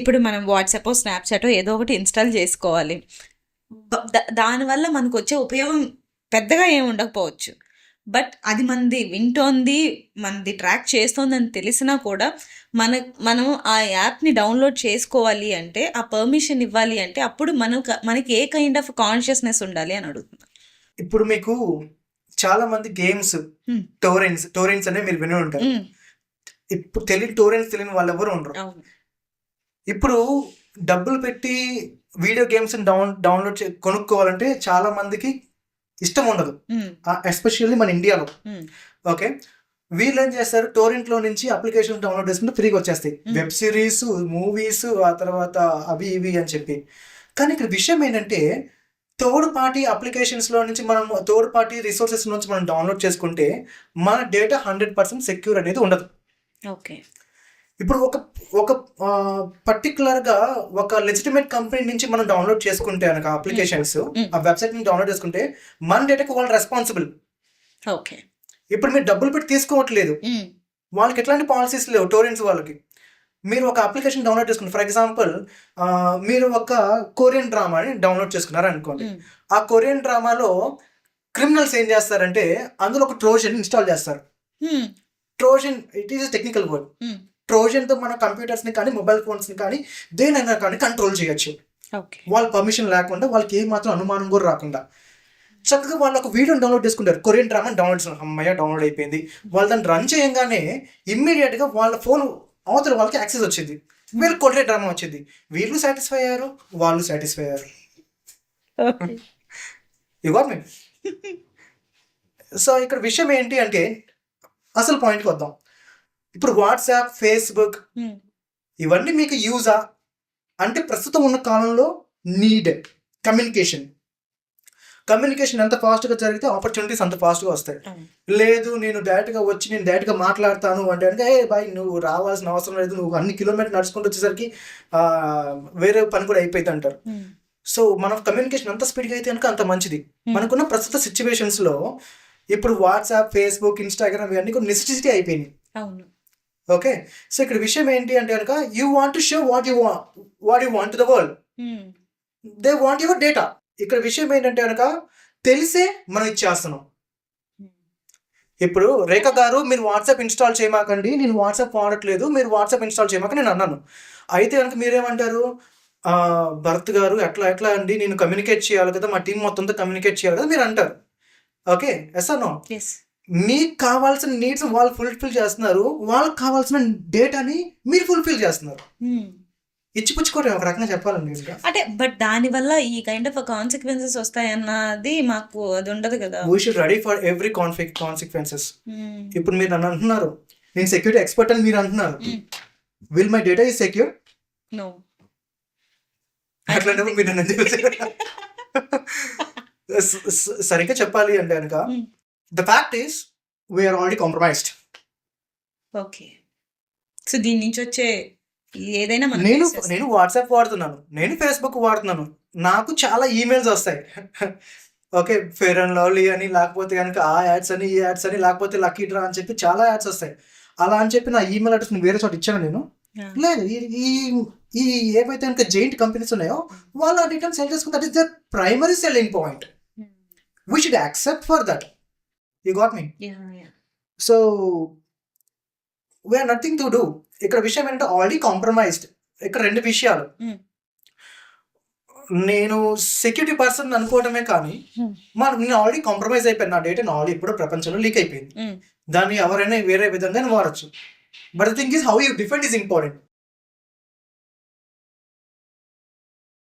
ఇప్పుడు మనం WhatsApp Snapchat ఏదో ఒకటి ఇన్స్టాల్ చేసుకోవాలి. దానివల్ల మనకు వచ్చే ఉపయోగం పెద్దగా ఏమి ఉండకపోవచ్చు. బట్ అది మనది వింటోంది మనది ట్రాక్ చేస్తోంది అని తెలిసినా కూడా మన మనం ఆ యాప్ని డౌన్లోడ్ చేసుకోవాలి అంటే ఆ పర్మిషన్ ఇవ్వాలి అంటే అప్పుడు మనకు మనకి ఏ కైండ్ ఆఫ్ కాన్షియస్నెస్ ఉండాలి అని అడుగుతున్నా. ఇప్పుడు మీకు చాలా మంది గేమ్స్. టోరెన్స్ టోరెన్స్ అనేవి మీరు విని ఉంటారు. ఇప్పుడు తెలియని టోరెన్స్ తెలియని వాళ్ళు ఎవరు ఉండరు. ఇప్పుడు డబ్బులు పెట్టి వీడియో గేమ్స్ డౌన్ డౌన్లోడ్ చే కొనుక్కోవాలంటే చాలా మందికి ఇష్టం ఉండదు. ఎస్పెషల్లీ మన ఇండియాలో. ఓకే? వీళ్ళు ఏం చేస్తారు? టోరెంట్లో నుంచి అప్లికేషన్ డౌన్లోడ్ చేసుకుంటే ఫ్రీగా వచ్చేస్తాయి. వెబ్ సిరీస్ మూవీస్ ఆ తర్వాత అవి ఇవి అని చెప్పి. కానీ ఇక్కడ విషయం ఏంటంటే థర్డ్ పార్టీ అప్లికేషన్స్లో నుంచి మనం థర్డ్ పార్టీ రిసోర్సెస్ నుంచి మనం డౌన్లోడ్ చేసుకుంటే మన డేటా హండ్రెడ్ పర్సెంట్ సెక్యూర్ అనేది ఉండదు. ఓకే. ఇప్పుడు ఒక ఒక పర్టికులర్గా ఒక లెజిటిమేట్ కంపెనీ నుంచి మనం డౌన్లోడ్ చేసుకుంటే కనుక అప్లికేషన్స్ Mm. ఆ వెబ్సైట్ నుంచి డౌన్లోడ్ చేసుకుంటే మన డేటాకి వాళ్ళు రెస్పాన్సిబుల్ ఓకే ఇప్పుడు మీరు డబ్బులు పెట్టి తీసుకోవట్లేదు. ఉమ్, వాళ్ళకి ఎట్లాంటి పాలసీస్ లేవు టోరెంట్స్ వాళ్ళకి. మీరు ఒక అప్లికేషన్ డౌన్లోడ్ చేసుకున్నారు ఫర్ ఎగ్జాంపుల్ మీరు ఒక కొరియన్ డ్రామాని డౌన్లోడ్ చేసుకున్నారు అనుకోండి. ఉమ్, ఆ కొరియన్ డ్రామాలో క్రిమినల్స్ ఏం చేస్తారంటే అందులో ఒక ట్రోజన్ ఇన్స్టాల్ చేస్తారు. Trojan it is technical word ట్రోజన్తో మన కంప్యూటర్స్ని కానీ మొబైల్ ఫోన్స్ని కానీ దేనైనా కానీ కంట్రోల్ చేయొచ్చు. వాళ్ళ పర్మిషన్ లేకుండా వాళ్ళకి ఏ మాత్రం అనుమానం కూడా రాకుండా. చక్కగా వాళ్ళు ఒక వీడియోని డౌన్లోడ్ చేసుకుంటారు. కొరియన్ డ్రామా డౌన్లోడ్ అమ్మయ్య డౌన్లోడ్ అయిపోయింది. వాళ్ళు దాన్ని రన్ చేయగానే ఇమ్మీడియట్గా వాళ్ళ ఫోన్ అవతల వాళ్ళకి యాక్సెస్ వచ్చింది. వీళ్ళు కొరియన్ డ్రామా వచ్చింది. వీళ్ళు సాటిస్ఫై అయ్యారు వాళ్ళు సాటిస్ఫై అయ్యారు. ఇవ్వ మీ సో ఇక్కడ విషయం ఏంటి అంటే అసలు పాయింట్కి వద్దాం. ఇప్పుడు వాట్సాప్ ఫేస్బుక్ ఇవన్నీ మీకు యూజా అంటే ప్రస్తుతం ఉన్న కాలంలో నీడ్ కమ్యూనికేషన్ కమ్యూనికేషన్ ఎంత ఫాస్ట్గా జరిగితే ఆపర్చునిటీస్ అంత ఫాస్ట్గా వస్తాయి. లేదు నేను డైరెక్ట్గా వచ్చి నేను డైరెక్ట్గా మాట్లాడతాను అంటే అంటే ఏ బాయ్ నువ్వు రావాల్సిన అవసరం లేదు నువ్వు అన్ని కిలోమీటర్ నడుచుకుంటూ వచ్చేసరికి ఆ, వేరే పని కూడా అయిపోయింది అంటారు. సో మన కమ్యూనికేషన్ ఎంత స్పీడ్గా అయితే కనుక అంత మంచిది. మనకున్న ప్రస్తుత సిచ్యువేషన్స్లో ఇప్పుడు వాట్సాప్ ఫేస్బుక్ ఇన్స్టాగ్రామ్ ఇవన్నీ కూడా నెసెసిటీ అయిపోయినాయి. ఓకే సో ఇక్కడ విషయం ఏంటి అంటే కనుక you want to show what you want what you want the world they want your data ఇక్కడ విషయం ఏంటంటే కనుక తెలిసే మనం ఇచ్చేస్తున్నాం. ఉమ్, ఇప్పుడు రేఖ గారు మీరు వాట్సాప్ ఇన్స్టాల్ చేయమాకండి. నేను వాట్సాప్ వాడట్లేదు. మీరు వాట్సాప్ ఇన్స్టాల్ చేయమాక నేను అన్నాను. అయితే కనుక మీరేమంటారు? "ఆ, భరత్ గారు ఎట్లా ఎట్లా అండి? నేను కమ్యూనికేట్ చేయాలి కదా. మా టీం మొత్తంతో కమ్యూనికేట్ చేయాలి కదా. మీరు అంటారు. Okay yes no yes. మీకు కావాల్సిన నీడ్స్ వాళ్ళు ఫుల్ఫిల్ చేస్తున్నారు వాళ్ళకి కావాల్సిన డేటాని మీరు ఫుల్ఫిల్ చేస్తున్నారు. ఉమ్. ఇచ్చిపుచ్చుకోవడం ఒక రకంగా చెప్పాలండి అంటే బట్ దాని వల్ల ఈ కైండ్ ఆఫ్ కాన్సిక్వెన్సెస్ వస్తాయన్నది మాకు అది ఉండదు కదా. We should ready for every conflict consequences ఇప్పుడు మీరు నన్ను అంటున్నారు నేను సెక్యూరిటీ ఎక్స్పర్ట్ అని మీరు అంటున్నారు. Will my data is secure no. అట్లా మీరు నన్ను సరిగ్గా చెప్పాలి అంటే కనుక Hmm. The fact is we're already compromised okay so దీని నుంచి వచ్చే ఏదైనా నేను. నేను వాట్సాప్ వాడుతున్నాను. నేను ఫేస్బుక్ వాడుతున్నాను. నాకు చాలా ఈమెయిల్స్ వస్తాయి. ఓకే ఫేర్ అండ్ లవ్లీ అని లేకపోతే కనుక ఆ యాడ్స్ అని ఈ యాడ్స్ అని లేకపోతే లక్కీ డ్రా అని చెప్పి చాలా యాడ్స్ వస్తాయి. అలా అని చెప్పి నా ఈమెయిల్ అడ్రస్ వేరే చోట ఇచ్చాను నేను. లేదు ఈ ఈ- ఏవైతే కనుక జైంట్ కంపెనీస్ ఉన్నాయో వాళ్ళు ఆ డేటాను సెల్ చేసుకుంటే that is their primary selling point. We should accept for that you got me. So we're nothing to do ఇక్కడ విషయం ఏంటంటే ఆల్రెడీ కాంప్రమైజ్డ్ ఇక్కడ రెండు విషయాలు Hmm. నేను సెక్యూరిటీ పర్సన్ అనుకోవడమే కానీ Hmm. మనం నేను ఆల్రెడీ కాంప్రమైజ్ అయిపోయాను నా డేటా ఆల్రెడీ ఇప్పుడు ప్రపంచంలో లీక్ అయిపోయింది. దాన్ని ఎవరైనా వేరే విధంగా వాడచ్చు but thing is how you defend is important